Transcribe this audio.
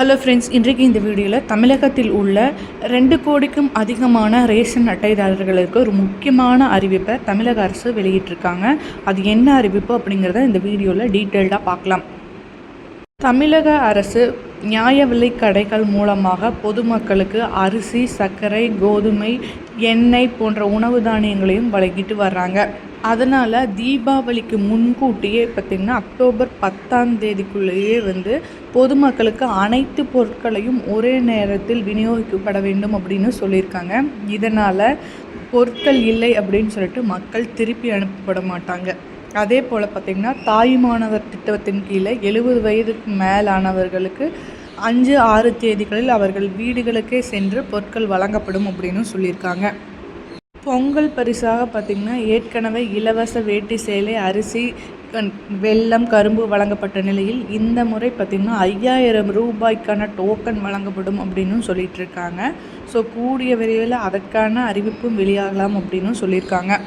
Hello friends இன்றைக்கு இந்த வீடியோவில் தமிழகத்தில் உள்ள ரெண்டு கோடிக்கும் அதிகமான ரேஷன் அட்டைதாரர்களுக்கு ஒரு முக்கியமான அறிவிப்பை தமிழக அரசு வெளியிட்டிருக்காங்க. அது என்ன அறிவிப்பு அப்படிங்கிறத இந்த வீடியோவில் டீட்டெயில்டாக பார்க்கலாம். தமிழக அரசு நியாய விலை கடைகள் மூலமாக பொதுமக்களுக்கு அரிசி சர்க்கரை கோதுமை எண்ணெய் போன்ற உணவு தானியங்களையும் வழங்கிட்டு வர்றாங்க. அதனால் தீபாவளிக்கு முன்கூட்டியே பார்த்திங்கன்னா அக்டோபர் பத்தாம் தேதிக்குள்ளேயே வந்து பொதுமக்களுக்கு அனைத்து பொருட்களையும் ஒரே நேரத்தில் விநியோகிக்கப்பட வேண்டும் அப்படின்னு சொல்லியிருக்காங்க. இதனால் பொருட்கள் இல்லை அப்படின்னு சொல்லிட்டு மக்கள் திருப்பி அனுப்பப்பட மாட்டாங்க. அதே போல் பார்த்திங்கன்னா தாயுமானவர் திட்டத்தின் கீழே எழுபது வயதுக்கு மேலானவர்களுக்கு அஞ்சு ஆறு தேதிகளில் அவர்கள் வீடுகளுக்கே சென்று பொருட்கள் வழங்கப்படும் அப்படின்னு சொல்லியிருக்காங்க. பொங்கல் பரிசாக பார்த்திங்கன்னா ஏற்கனவே இலவச வேட்டி சேலை அரிசி கண்- வெல்லம் கரும்பு வழங்கப்பட்ட நிலையில் இந்த முறை பார்த்திங்கன்னா ஐயாயிரம் ரூபாய்க்கான டோக்கன் வழங்கப்படும் அப்படின்னு சொல்லிட்டு இருக்காங்க. ஸோ கூடிய விரைவில் அதற்கான அறிவிப்பும் வெளியாகலாம் அப்படின்னு சொல்லியிருக்காங்க.